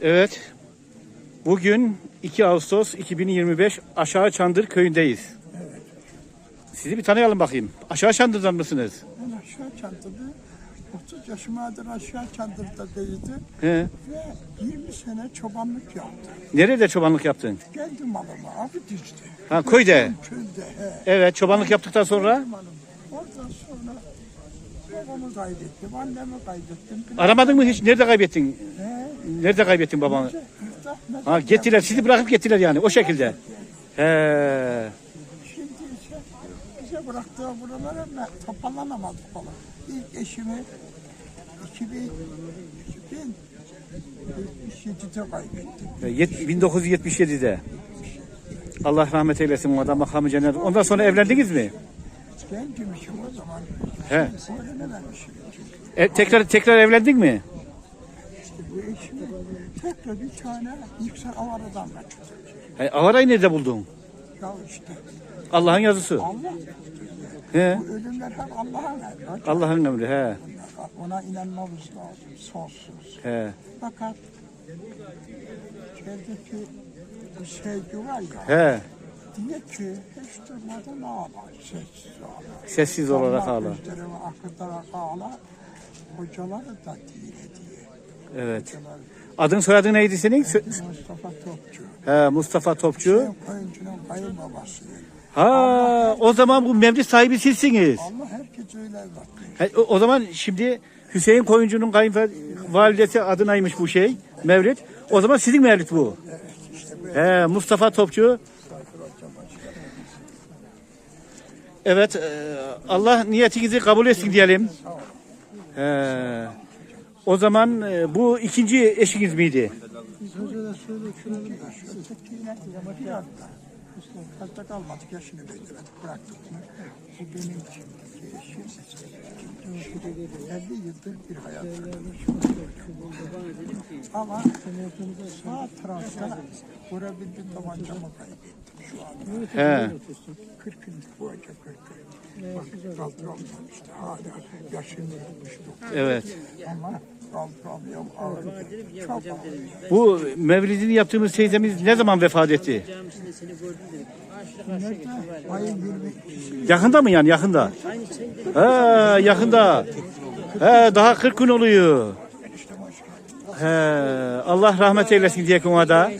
Evet. Bugün 2 Ağustos 2025 Aşağı Çandır köyündeyiz. Sizi bir tanıyalım bakayım. Aşağı Çandır'dan mısınız? Ben aşağı çandırda 30 yaşımadır aşağı çandırda değildi He. ve 20 sene çobanlık yaptım. Nerede çobanlık yaptın? Geldim malımı abi dizdi. Ha köyde. Köyde he. Evet çobanlık yaptıktan sonra Malım. Oradan sonra babamı kaybettim, annemi kaybettim. aramadın mı hiç? Nerede kaybettin? He. Nerede kaybettin babanı? Ha gettiler sizi bırakıp gettiler yani o şekilde. He. Şimdi ise bize bıraktığı buralara ben toparlanamadık falan. İlk eşimi 2000, 2077'de kaybettim. Yet- 1977'de. Allah rahmet eylesin o adam makamı cennet. Ondan sonra evlendiniz mi? Gencmişim o zaman. He. Çünkü. E, tekrar tekrar evlendin mi? Bu eşimi tekrar bir tane yüksel avaradan kaçırdım. E, avarayı nerede buldun? Ya işte Allah'ın yazısı. Allah He. bu ölümler hep Allah'ın emri. Allah'ın emri. He. Ona inanmamız lazım sonsuz. He. Fakat içerideki bu sevgi var ya. He. Diye ki hiç durmadan ağlar, sessiz ağlar. Sessiz olarak Allah ağla. Gözlerimi akıtarak ağlar. Hocaları da diye. Evet. Adın soyadın neydi senin? Sö- Mustafa Topçu. He, Mustafa Topçu. Koyuncunun kayınbabasıyım. Ha, o zaman bu mevlid sahibi sizsiniz. Allah herkes öyle bakıyor. He, o, o zaman şimdi Hüseyin Koyuncu'nun kayınvalidesi adınaymış bu şey. Mevlid. O zaman sizin mevlid bu. He, Mustafa Topçu. Evet, e, Allah niyetinizi kabul etsin diyelim. He. O zaman e, bu ikinci eşiniz miydi? Ötekiyle bir Hatta kalmadık yaşını beklemedik bıraktık. Bu benim şimdiki eşim. 50 yıldır bir hayat. Ama sağ tarafta vurabildim tabancamı kaybettim şu anda. He. 40 gün boyunca 40 gün. Bak kaldıramıyorum işte hala yaşım 79. Evet. Ama kaldıramıyorum ağrıyor. Çok. Bu mevlidini yaptığımız teyzemiz ne zaman vefat etti? Nerede? Ayın 22'si Yakında mı yani yakında? He, yakında. He, daha 40 gün oluyor. He, Allah rahmet eylesin diye ona da.